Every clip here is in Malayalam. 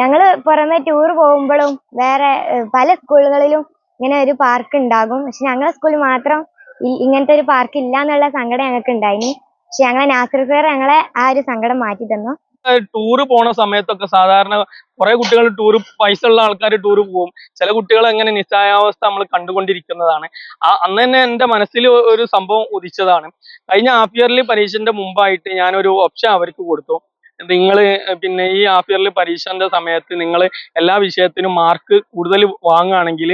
ഞങ്ങൾ പുറമെ ടൂർ പോകുമ്പോഴും വേറെ പല സ്കൂളുകളിലും ഇങ്ങനെ ഒരു പാർക്ക് ഉണ്ടാകും. പക്ഷെ ഞങ്ങളെ സ്കൂളിൽ മാത്രം ഇങ്ങനത്തെ ഒരു പാർക്ക് ഇല്ല എന്നുള്ള സങ്കടം ഞങ്ങൾക്ക് ഉണ്ടായിനി. പക്ഷെ ഞങ്ങളെ നാസർ സാർ ഞങ്ങളെ ആ ഒരു സങ്കടം മാറ്റി തന്നു. ടൂർ പോണ സമയത്തൊക്കെ സാധാരണ കുറെ കുട്ടികൾ ടൂർ പൈസ ഉള്ള ആൾക്കാർ ടൂർ പോകും. ചില കുട്ടികൾ എങ്ങനെ നിസ്സായാവസ്ഥ നമ്മൾ കണ്ടുകൊണ്ടിരിക്കുന്നതാണ്. ആ അന്ന് തന്നെ എന്റെ മനസ്സിൽ ഒരു സംഭവം ഉദിച്ചതാണ്. കഴിഞ്ഞ ഹാഫ് ഇയർലി പരീക്ഷന്റെ മുമ്പായിട്ട് ഞാനൊരു ഓപ്ഷൻ അവർക്ക് കൊടുത്തു. നിങ്ങൾ പിന്നെ ഈ ഹാഫ് ഇയറിൽ പരീക്ഷന്റെ സമയത്ത് നിങ്ങൾ എല്ലാ വിഷയത്തിനും മാർക്ക് കൂടുതൽ വാങ്ങുകയാണെങ്കിൽ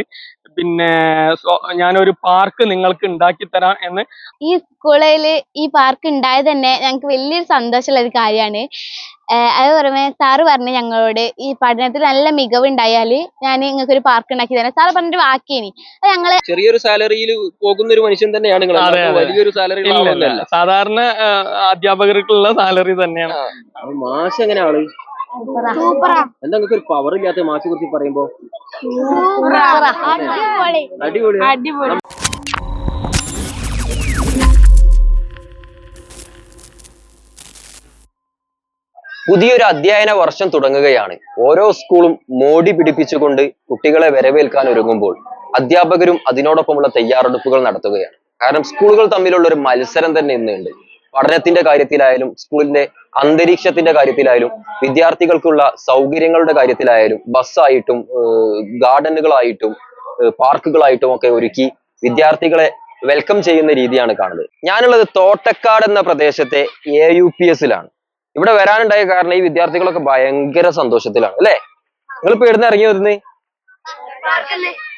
പിന്നെ ഞാനൊരു പാർക്ക് നിങ്ങൾക്ക് ഉണ്ടാക്കി തരാം എന്ന് ഈ സ്കൂളിൽ ഈ പാർക്ക് ഉണ്ടായത് തന്നെ ഞങ്ങൾക്ക് വലിയൊരു സന്തോഷമുള്ള ഒരു കാര്യമാണ്. അത് പുറമെ സാറ് പറഞ്ഞു ഞങ്ങളോട് ഈ പഠനത്തിൽ നല്ല മികവുണ്ടായാൽ ഞാൻ നിങ്ങൾക്ക് ഒരു പാർക്ക് ഉണ്ടാക്കി തരാം. സാറ് പറഞ്ഞൊരു വാക്കേനി. അത് ഞങ്ങൾ ചെറിയൊരു സാലറിയിൽ പോകുന്ന ഒരു മനുഷ്യൻ തന്നെയാണ് നിങ്ങൾ അതെ, അല്ലാതെ അതെ. വലിയൊരു സാലറി ഇല്ല, ഇല്ല. സാധാരണ ആ, അധ്യാപകർക്കുള്ള സാലറി തന്നെയാണ്. മാഷ് എങ്ങനെ ആൾ സൂപ്പറാ എന്താ നിങ്ങൾക്ക് ഒരു പവർ ഇല്ലാത്ത മാഷിനെ കുറിച്ച് പറയുമ്പോ? അടിപൊളി അടിപൊളി. പുതിയൊരു അധ്യയന വർഷം തുടങ്ങുകയാണ്. ഓരോ സ്കൂളും മോടി പിടിപ്പിച്ചുകൊണ്ട് കുട്ടികളെ വരവേൽക്കാൻ ഒരുങ്ങുമ്പോൾ അധ്യാപകരും അതിനോടൊപ്പമുള്ള തയ്യാറെടുപ്പുകൾ നടത്തുകയാണ്. കാരണം സ്കൂളുകൾ തമ്മിലുള്ള ഒരു മത്സരം തന്നെ ഇന്നുണ്ട്. പഠനത്തിന്റെ കാര്യത്തിലായാലും സ്കൂളിന്റെ അന്തരീക്ഷത്തിന്റെ കാര്യത്തിലായാലും വിദ്യാർത്ഥികൾക്കുള്ള സൗകര്യങ്ങളുടെ കാര്യത്തിലായാലും ബസ്സായിട്ടും ഗാർഡനുകളായിട്ടും പാർക്കുകളായിട്ടും ഒക്കെ ഒരുക്കി വിദ്യാർത്ഥികളെ വെൽക്കം ചെയ്യുന്ന രീതിയാണ് കാണുന്നത്. ഞാനുള്ളത് തോട്ടക്കാട് എന്ന പ്രദേശത്തെ എ യു പി എസിലാണ് ഇവിടെ വരാനുണ്ടായ കാരണം ഈ വിദ്യാർത്ഥികളൊക്കെ ഭയങ്കര സന്തോഷത്തിലാണ് അല്ലേ? നിങ്ങൾ ഇപ്പൊ എവിടുന്ന് ഇറങ്ങി വരുന്നത്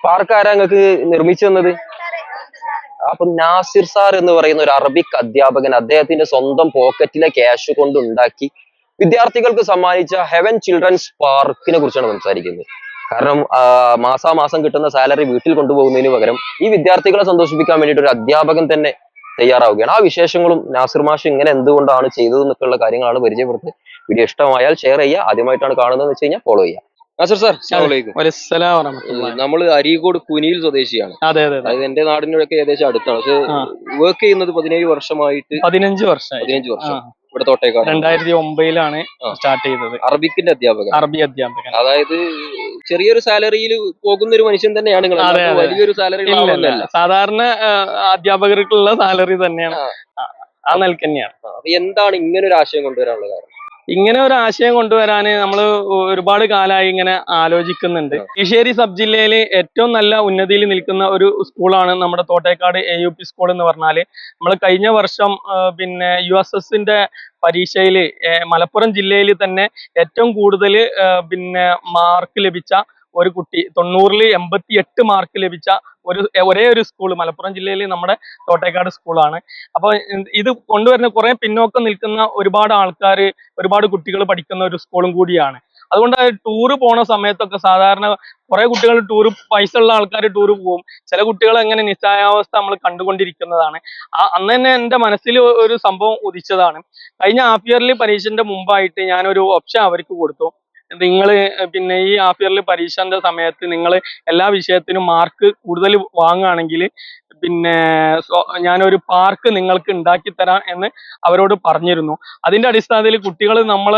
പാർക്ക് ആരാ നിങ്ങൾക്ക് നിർമ്മിച്ചു തന്നത്? അപ്പൊ നാസിർ സാർ എന്ന് പറയുന്ന ഒരു അറബിക് അധ്യാപകൻ അദ്ദേഹത്തിന്റെ സ്വന്തം പോക്കറ്റിലെ ക്യാഷ് കൊണ്ട് ഉണ്ടാക്കി വിദ്യാർത്ഥികൾക്ക് സമ്മാനിച്ച ഹെവൻ ചിൽഡ്രൻസ് പാർക്കിനെ കുറിച്ചാണ് സംസാരിക്കുന്നത്. കാരണം മാസാമാസം കിട്ടുന്ന സാലറി വീട്ടിൽ കൊണ്ടുപോകുന്നതിന് പകരം ഈ വിദ്യാർത്ഥികളെ സന്തോഷിപ്പിക്കാൻ വേണ്ടിയിട്ട് ഒരു അധ്യാപകൻ തന്നെ തയ്യാറാവുകയാണ്. ആ വിശേഷങ്ങളും നാസിർ മാഷ് ഇങ്ങനെ എന്തുകൊണ്ടാണ് ചെയ്തത് എന്നൊക്കെയുള്ള കാര്യങ്ങളാണ് പരിചയപ്പെടുത്തുന്നത്. വീഡിയോ ഇഷ്ടമായാൽ ഷെയർ ചെയ്യുക. ആദ്യമായിട്ടാണ് കാണുന്നതെന്ന് വെച്ച് കഴിഞ്ഞാൽ ഫോളോ ചെയ്യുക. നമ്മൾ സാർ നമ്മൾ അരീക്കോട് കുനിയിൽ സ്വദേശിയാണ്. അതെ അതെ അതെ. അതായത് എന്റെ നാടിനൊക്കെ ഏകദേശം അടുത്താണ്. പക്ഷെ വർക്ക് ചെയ്യുന്നത് പതിനേഴ് വർഷമായിട്ട് പതിനഞ്ച് വർഷം പതിനഞ്ച് വർഷം. ഇവിടെ തോട്ടേക്കാട് രണ്ടായിരത്തി ഒമ്പതിലാണ്. സ്റ്റാർട്ട് ചെയ്തത്. അറബിക്കിന്റെ അധ്യാപകൻ. അറബി അധ്യാപകൻ. അതായത് ചെറിയൊരു സാലറിയിൽ പോകുന്ന ഒരു മനുഷ്യൻ തന്നെയാണ് നിങ്ങൾ. വലിയൊരു സാലറി. സാധാരണ അധ്യാപകർക്കുള്ള സാലറി തന്നെയാണ് ആ. നിലയ്ക്ക് തന്നെയാണ് അപ്പൊ എന്താണ് ഇങ്ങനെ ഒരു ആശയം കൊണ്ടുവരാനുള്ള കാരണം ഇങ്ങനെ ഒരു ആശയം കൊണ്ടുവരാൻ നമ്മൾ ഒരുപാട് കാലമായി ഇങ്ങനെ ആലോചിക്കുന്നുണ്ട്. കീശേരി സബ് ജില്ലയിൽ ഏറ്റവും നല്ല ഉന്നതിയിൽ നിൽക്കുന്ന ഒരു സ്കൂളാണ് നമ്മുടെ Thottekkad A U P school എന്ന് പറഞ്ഞാൽ നമ്മൾ കഴിഞ്ഞ വർഷം പിന്നെ യു എസ് എസിന്റെ പരീക്ഷയിൽ മലപ്പുറം ജില്ലയിൽ തന്നെ ഏറ്റവും കൂടുതൽ പിന്നെ മാർക്ക് ലഭിച്ച ഒരു കുട്ടി തൊണ്ണൂറിൽ എൺപത്തി എട്ട് മാർക്ക് ലഭിച്ച ഒരു ഒരേ ഒരു സ്കൂൾ മലപ്പുറം ജില്ലയിൽ നമ്മുടെ തോട്ടേക്കാട് സ്കൂളാണ് അപ്പോൾ ഇത് കൊണ്ടുവരുന്ന കുറേ പിന്നോക്കം നിൽക്കുന്ന ഒരുപാട് ആൾക്കാർ ഒരുപാട് കുട്ടികൾ പഠിക്കുന്ന ഒരു സ്കൂളും കൂടിയാണ്. അതുകൊണ്ട് ടൂറ് പോണ സമയത്തൊക്കെ സാധാരണ കുറെ കുട്ടികൾ ടൂർ പൈസ ഉള്ള ആൾക്കാർ ടൂർ പോകും ചില കുട്ടികൾ എങ്ങനെ നിസ്സായാവസ്ഥ നമ്മൾ കണ്ടുകൊണ്ടിരിക്കുന്നതാണ്. ആ അന്ന് തന്നെ എന്റെ മനസ്സിൽ ഒരു സംഭവം ഉദിച്ചതാണ്. കഴിഞ്ഞ ഹാഫ് ഇയർലി പരീക്ഷന്റെ മുമ്പായിട്ട് ഞാനൊരു ഓപ്ഷൻ അവർക്ക് കൊടുത്തു. നിങ്ങൾ പിന്നെ ഈ ഹാഫ് ഇയറിൽ പരീക്ഷന്റെ സമയത്ത് നിങ്ങൾ എല്ലാ വിഷയത്തിനും മാർക്ക് കൂടുതൽ വാങ്ങുകയാണെങ്കിൽ പിന്നെ ഞാനൊരു പാർക്ക് നിങ്ങൾക്ക് ഉണ്ടാക്കി തരാം എന്ന് അവരോട് പറഞ്ഞിരുന്നു. അതിന്റെ അടിസ്ഥാനത്തിൽ കുട്ടികൾ നമ്മൾ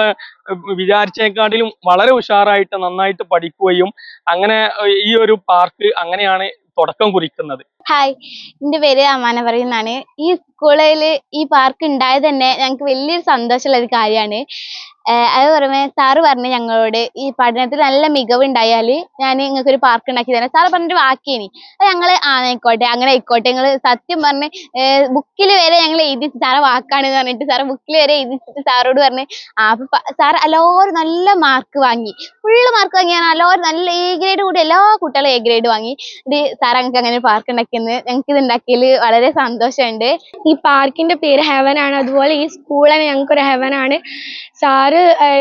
വിചാരിച്ചേക്കാട്ടിലും വളരെ ഉഷാറായിട്ട് നന്നായിട്ട് പഠിക്കുകയും അങ്ങനെ ഈ ഒരു പാർക്ക് അങ്ങനെയാണ് തുടക്കം കുറിക്കുന്നത്. ഹായ് എന്റെ പേര് അമാന പറയുന്നതാണ്. ഈ സ്കൂളിൽ ഈ പാർക്ക് ഉണ്ടായത് തന്നെ ഞങ്ങൾക്ക് വലിയൊരു സന്തോഷമുള്ള ഒരു കാര്യമാണ്. അത് പുറമെ സാറ് പറഞ്ഞു ഞങ്ങളോട് ഈ പഠനത്തിൽ നല്ല മികവ് മികവുണ്ടായാൽ ഞാൻ നിങ്ങൾക്ക് ഒരു പാർക്ക് ഉണ്ടാക്കി തരാം. സാറ് പറഞ്ഞൊരു വാക്കേനി. അത് ഞങ്ങൾ ആയിക്കോട്ടെ അങ്ങനെ ആയിക്കോട്ടെ ഞങ്ങൾ സത്യം പറഞ്ഞ് ബുക്കിൽ വരെ ഞങ്ങൾ എഴുതി സാറെ വാക്കാണ് പറഞ്ഞിട്ട് സാറ് ബുക്കിൽ വരെ എഴുതിച്ചിട്ട് സാറോട് പറഞ്ഞ് ആ അപ്പൊ സാർ എല്ലാവരും നല്ല മാർക്ക് വാങ്ങി. ഫുള്ള് മാർക്ക് വാങ്ങിയാണ് എല്ലാവരും നല്ല എ ഗ്രേഡ് കൂടി എല്ലാ കുട്ടികളും എ ഗ്രേഡ് വാങ്ങി. ഇത് സാർ ഞങ്ങൾക്ക് അങ്ങനെ ഒരു പാർക്ക് ഉണ്ടാക്കിയെന്ന് ഞങ്ങൾക്ക് ഇത് ഉണ്ടാക്കിയതിൽ വളരെ സന്തോഷമുണ്ട് ഈ പാർക്കിന്റെ പേര് ഹെവൻ ആണ്. അതുപോലെ ഈ സ്കൂൾ ഞങ്ങൾക്ക് ഒരു ഹെവൻ ആണ്. സാറ്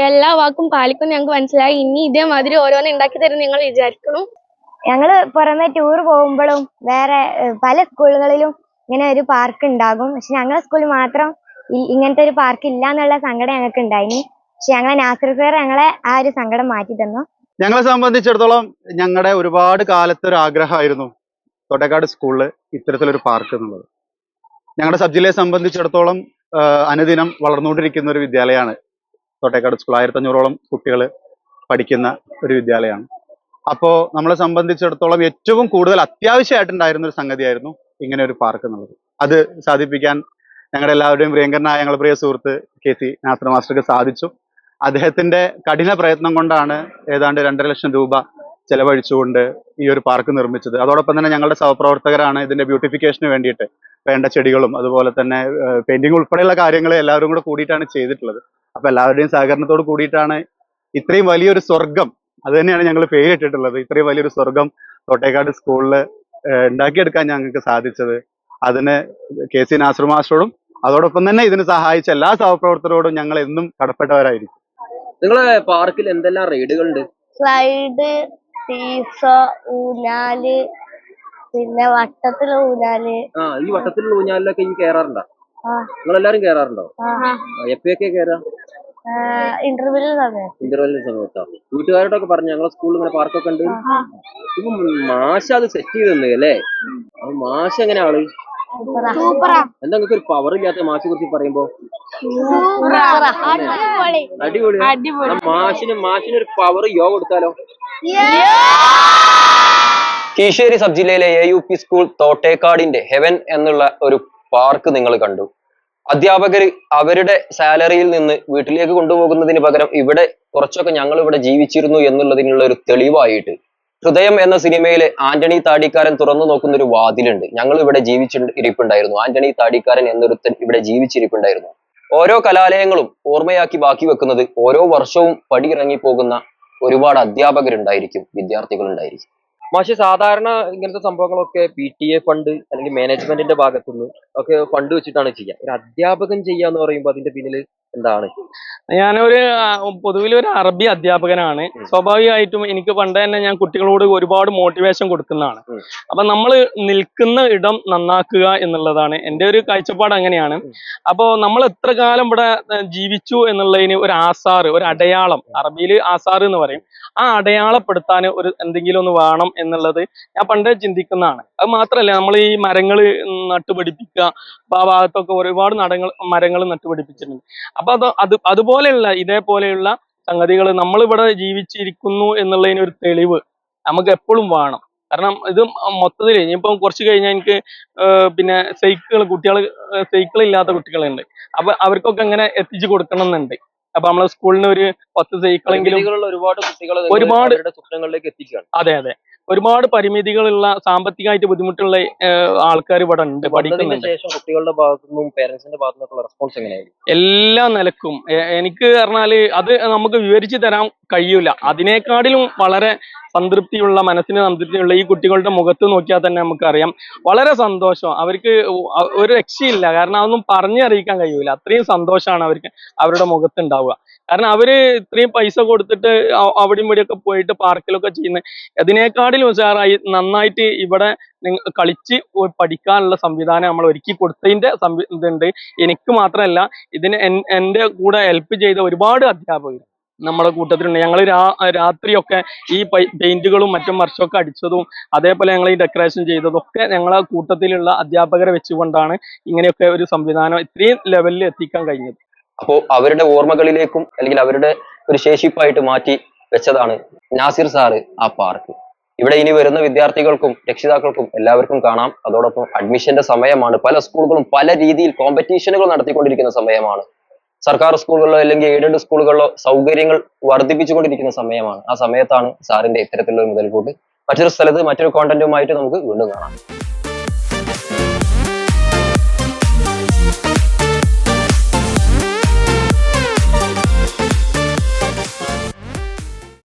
എല്ലാ വാക്കും പാലിക്കും ഞങ്ങൾക്ക് മനസ്സിലായി. ഇനി ഇതേമാതിരി ഓരോന്ന് ഉണ്ടാക്കി തരും നിങ്ങൾ വിചാരിക്കണം ഞങ്ങൾ പുറമെ ടൂർ പോകുമ്പോഴും വേറെ പല സ്കൂളുകളിലും ഇങ്ങനെ ഒരു പാർക്ക് ഉണ്ടാകും. പക്ഷെ ഞങ്ങളുടെ സ്കൂളിൽ മാത്രം ഇങ്ങനത്തെ ഒരു പാർക്ക് ഇല്ല എന്നുള്ള സങ്കടം ഞങ്ങൾക്ക് ഉണ്ടായിനി. പക്ഷെ ഞങ്ങളെ നാസർ സാർ ഞങ്ങളെ ആ ഒരു സങ്കടം മാറ്റി തന്നു. ഞങ്ങളെ സംബന്ധിച്ചിടത്തോളം ഞങ്ങളുടെ ഒരുപാട് കാലത്തെ ഒരു ആഗ്രഹമായിരുന്നു തൊട്ടേക്കാട് സ്കൂളിൽ ഇത്തരത്തിലൊരു പാർക്ക് എന്നുള്ളത്. ഞങ്ങളുടെ സബ് ജില്ലയെ സംബന്ധിച്ചിടത്തോളം അനുദിനം വളർന്നുകൊണ്ടിരിക്കുന്ന ഒരു വിദ്യാലയമാണ്. തോട്ടേക്കാട് സ്കൂൾ ആയിരത്തി അഞ്ഞൂറോളം കുട്ടികൾ പഠിക്കുന്ന ഒരു വിദ്യാലയമാണ്. അപ്പോൾ നമ്മളെ സംബന്ധിച്ചിടത്തോളം ഏറ്റവും കൂടുതൽ അത്യാവശ്യമായിട്ടുണ്ടായിരുന്ന ഒരു സംഗതിയായിരുന്നു ഇങ്ങനെ ഒരു പാർക്ക് എന്നുള്ളത്. അത് സാധിപ്പിക്കാൻ ഞങ്ങളുടെ എല്ലാവരുടെയും പ്രിയങ്കരനായ ഞങ്ങളുടെ പ്രിയ സുഹൃത്ത് കെ സി നാസർ മാസ്റ്റർക്ക് സാധിച്ചു. അദ്ദേഹത്തിന്റെ കഠിന പ്രയത്നം കൊണ്ടാണ് ഏതാണ്ട് രണ്ടര ലക്ഷം രൂപ ചെലവഴിച്ചുകൊണ്ട് ഈ ഒരു പാർക്ക് നിർമ്മിച്ചത്. അതോടൊപ്പം തന്നെ ഞങ്ങളുടെ സഹപ്രവർത്തകരാണ് ഇതിന്റെ ബ്യൂട്ടിഫിക്കേഷന് വേണ്ടിയിട്ട് വേണ്ട ചെടികളും അതുപോലെ തന്നെ പെയിന്റിംഗ് ഉൾപ്പെടെയുള്ള കാര്യങ്ങൾ എല്ലാവരും കൂടെ കൂടിയിട്ടാണ് ചെയ്തിട്ടുള്ളത്. അപ്പൊ എല്ലാവരുടെയും സഹകരണത്തോട് കൂടിയിട്ടാണ് ഇത്രയും വലിയൊരു സ്വർഗം അത് തന്നെയാണ് ഞങ്ങൾ പേരിട്ടിട്ടുള്ളത്. ഇത്രയും വലിയൊരു സ്വർഗം തോട്ടേക്കാട് സ്കൂളിൽ ഉണ്ടാക്കിയെടുക്കാൻ ഞങ്ങൾക്ക് സാധിച്ചത്. അതിന് കെ സി നാസർ മാസ്റ്ററോടും അതോടൊപ്പം തന്നെ ഇതിന് സഹായിച്ച എല്ലാ സഹപ്രവർത്തകരോടും ഞങ്ങൾ എന്നും കടപ്പെട്ടവരായിരിക്കും. നിങ്ങളെ പാർക്കിൽ എന്തെല്ലാം റൈഡുകളുണ്ട്? സ്ലൈഡ് സീസ ഊഞ്ഞാൽ പിന്നെ വട്ടത്തിലെ ഊഞ്ഞാൽ. ആ ഈ വട്ടത്തിലുള്ള ഊഞ്ഞാലിലൊക്കെ ഈ കേറാറുണ്ടോ? ആ. നിങ്ങളെല്ലാരും കയറാറുണ്ടോ എപ്പോഴൊക്കെ കേറാ? ഇന്റർവ്യൂവിൽ സമയം. ഇന്റർവെല്ലിന്റെ സമയത്താ വീട്ടുകാരോടൊക്കെ പറഞ്ഞു ഞങ്ങളെ സ്കൂളിൽ ഇങ്ങനെ പാർക്കൊക്കെ ഉണ്ട്? ഇപ്പൊ മാഷ അത് സെറ്റ് ചെയ്ത് തന്നെ അല്ലേ? അപ്പൊ മാഷ എങ്ങനെ ആൾ? സൂപ്പറാ. എന്താ നിങ്ങൾക്ക് ഒരു പവർ ഇല്ലാത്ത മാഷിനെ കുറിച്ച് പറയുമ്പോ? അടിപൊളി. അടിപൊളി. മാഷിന് മാഷിന് ഒരു പവർ യോഗ കൊടുത്താലോ? കീശ്ശേരി സബ് ജില്ലയിലെ എ യു പി സ്കൂൾ തോട്ടേക്കാടിന്റെ ഹെവൻ എന്നുള്ള ഒരു പാർക്ക് നിങ്ങൾ കണ്ടു. അധ്യാപകർ അവരുടെ സാലറിയിൽ നിന്ന് വീട്ടിലേക്ക് കൊണ്ടുപോകുന്നതിന് പകരം ഇവിടെ കുറച്ചൊക്കെ ഞങ്ങൾ ഇവിടെ ജീവിച്ചിരുന്നു എന്നുള്ളതിനുള്ള ഒരു തെളിവായിട്ട് ഹൃദയം എന്ന സിനിമയിലെ ആന്റണി താടിക്കാരൻ തുറന്നു നോക്കുന്ന ഒരു വാതിലുണ്ട്. ഞങ്ങൾ ഇവിടെ ജീവിച്ചി ഇരിപ്പുണ്ടായിരുന്നു. ആന്റണി താടിക്കാരൻ എന്നൊരുത്തൻ ഇവിടെ ജീവിച്ചിരിപ്പുണ്ടായിരുന്നു. ഓരോ കലാലയങ്ങളും ഓർമ്മയാക്കി ബാക്കി വെക്കുന്നത് ഓരോ വർഷവും പടിയിറങ്ങി പോകുന്ന ഒരുപാട് അധ്യാപകരുണ്ടായിരിക്കും വിദ്യാർത്ഥികളുണ്ടായിരിക്കും. മാഷി സാധാരണ ഇങ്ങനത്തെ സംഭവങ്ങളൊക്കെ പി ടി എ ഫണ്ട് അല്ലെങ്കിൽ മാനേജ്മെന്റിന്റെ ഭാഗത്തുനിന്ന് ഒക്കെ ഫണ്ട് വെച്ചിട്ടാണ് ചെയ്യുക ഒരു അധ്യാപകൻ ചെയ്യാന്ന് പറയുമ്പോൾ അതിന്റെ പിന്നിൽ എന്താണ്? ഞാനൊരു പൊതുവിൽ ഒരു അറബി അധ്യാപകനാണ്. സ്വാഭാവികമായിട്ടും എനിക്ക് പണ്ട് തന്നെ ഞാൻ കുട്ടികളോട് ഒരുപാട് മോട്ടിവേഷൻ കൊടുക്കുന്നതാണ്. അപ്പൊ നമ്മൾ നിൽക്കുന്ന ഇടം നന്നാക്കുക എന്നുള്ളതാണ്. എന്റെ ഒരു കാഴ്ചപ്പാട് അങ്ങനെയാണ്. അപ്പോൾ നമ്മൾ എത്ര കാലം ഇവിടെ ജീവിച്ചു എന്നുള്ളതിന് ഒരു ആസാറ് ഒരു അടയാളം അറബിയിൽ ആസാറ് എന്ന് പറയും. ആ അടയാളപ്പെടുത്താൻ ഒരു എന്തെങ്കിലും ഒന്ന് വേണം എന്നുള്ളത് ഞാൻ പണ്ടേ ചിന്തിക്കുന്നതാണ്. അത് മാത്രമല്ല നമ്മൾ ഈ മരങ്ങൾ നട്ടുപിടിപ്പിക്കുക അപ്പൊ ആ ഭാഗത്തൊക്കെ ഒരുപാട് നടങ്ങൾ മരങ്ങൾ നട്ടുപിടിപ്പിച്ചിട്ടുണ്ട്. അപ്പൊ അത് അത് അതുപോലെയുള്ള ഇതേപോലെയുള്ള സംഗതികൾ നമ്മളിവിടെ ജീവിച്ചിരിക്കുന്നു എന്നുള്ളതിന് ഒരു തെളിവ് നമുക്ക് എപ്പോഴും വേണം. കാരണം ഇത് മൊത്തത്തിൽ ഇനിയിപ്പം കുറച്ച് കഴിഞ്ഞാൽ എനിക്ക് പിന്നെ സൈക്കിൾ കുട്ടികൾ സൈക്കിൾ ഇല്ലാത്ത കുട്ടികളുണ്ട്. അപ്പൊ അവർക്കൊക്കെ എങ്ങനെ എത്തിച്ചു കൊടുക്കണം എന്നുണ്ട് അപ്പൊ നമ്മളെ സ്കൂളിന് ഒരു പത്ത് സൈക്കിളെങ്കിലും എങ്കിലും ഒരുപാട് കുട്ടികളെ ഒരുപാട് സ്വപ്നങ്ങളിലേക്ക് എത്തിക്കുകയാണ് അതെ അതെ. ഒരുപാട് പരിമിതികളുള്ള സാമ്പത്തികമായിട്ട് ബുദ്ധിമുട്ടുള്ള ആൾക്കാർ ഇവിടെ ഉണ്ട് പഠിക്കുന്നുണ്ട്. കുട്ടികളുടെ ഭാഗത്തുനിന്നും പേരൻസിന്റെ ഭാഗത്തു നിന്നുള്ള റെസ്പോൺസ് എങ്ങനെയായിരുന്നു? എല്ലാ നിലക്കും. എനിക്ക് പറഞ്ഞാൽ അത് നമുക്ക് വിവരിച്ചു തരാൻ കഴിയൂല. അതിനേക്കാളിലും വളരെ സംതൃപ്തിയുള്ള മനസ്സിന് സംതൃപ്തിയുള്ള ഈ കുട്ടികളുടെ മുഖത്ത് നോക്കിയാൽ തന്നെ നമുക്കറിയാം. വളരെ സന്തോഷം. അവർക്ക് ഒരു രക്ഷയില്ല. കാരണം അതൊന്നും പറഞ്ഞറിയിക്കാൻ കഴിയൂല. അത്രയും സന്തോഷമാണ് അവർക്ക് അവരുടെ മുഖത്ത് ഉണ്ടാവുക കാരണം അവർ ഇത്രയും പൈസ കൊടുത്തിട്ട് അവിടെ അവിടെയും ഇവിടെയൊക്കെ പോയിട്ട് പാർക്കിലൊക്കെ ചെയ്യുന്ന അതിനേക്കാട്ടിലും ഉഷാറായി നന്നായിട്ട് ഇവിടെ കളിച്ച് പഠിക്കാനുള്ള സംവിധാനം നമ്മൾ ഒരുക്കി കൊടുത്തതിന്റെ ഇതുണ്ട്. എനിക്ക് മാത്രമല്ല ഇതിന് എന്റെ കൂടെ ഹെൽപ്പ് ചെയ്ത ഒരുപാട് അധ്യാപകർ നമ്മുടെ കൂട്ടത്തിലുണ്ട്. ഞങ്ങൾ രാ രാത്രിയൊക്കെ ഈ പെയിന്റുകളും മറ്റും വർഷമൊക്കെ അടിച്ചതും അതേപോലെ ഞങ്ങൾ ഈ ഡെക്കറേഷൻ ചെയ്തതൊക്കെ ഒക്കെ ഞങ്ങളെ കൂട്ടത്തിലുള്ള അധ്യാപകരെ വെച്ചുകൊണ്ടാണ് ഇങ്ങനെയൊക്കെ ഒരു സംവിധാനം ഇത്രയും ലെവലിൽ എത്തിക്കാൻ കഴിഞ്ഞത്. അപ്പോ അവരുടെ ഓർമ്മകളിലേക്കും അല്ലെങ്കിൽ അവരുടെ ഒരു ശേഷിപ്പായിട്ട് മാറ്റി വെച്ചതാണ് നാസിർ സാറ് ആ പാർക്ക് ഇവിടെ ഇനി വരുന്ന വിദ്യാർത്ഥികൾക്കും രക്ഷിതാക്കൾക്കും എല്ലാവർക്കും കാണാം. അതോടൊപ്പം അഡ്മിഷന്റെ സമയമാണ്. പല സ്കൂളുകളും പല രീതിയിൽ കോമ്പറ്റീഷനുകൾ നടത്തിക്കൊണ്ടിരിക്കുന്ന സമയമാണ്. സർക്കാർ സ്കൂളുകളിലോ അല്ലെങ്കിൽ എയ്ഡഡ് സ്കൂളുകളിലോ സൗകര്യങ്ങൾ വർദ്ധിപ്പിച്ചുകൊണ്ടിരിക്കുന്ന സമയമാണ്. ആ സമയത്താണ് സാറിന്റെ ഇത്തരത്തിലുള്ള മുതൽക്കൂട്ട്. മറ്റൊരു സ്ഥലത്ത് മറ്റൊരു കോണ്ടന്റുമായിട്ട് നമുക്ക് വീണ്ടും കാണാം.